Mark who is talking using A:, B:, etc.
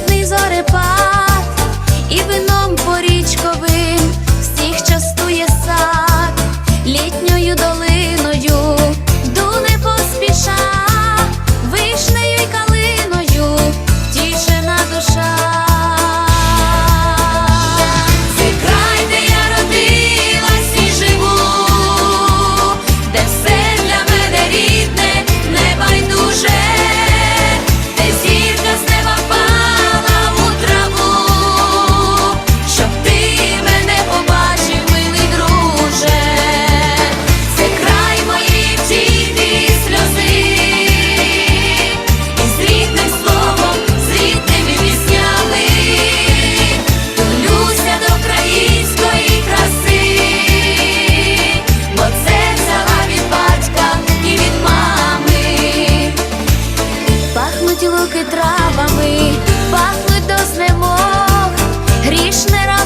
A: please, or a травами пахли до знемог грішне раз.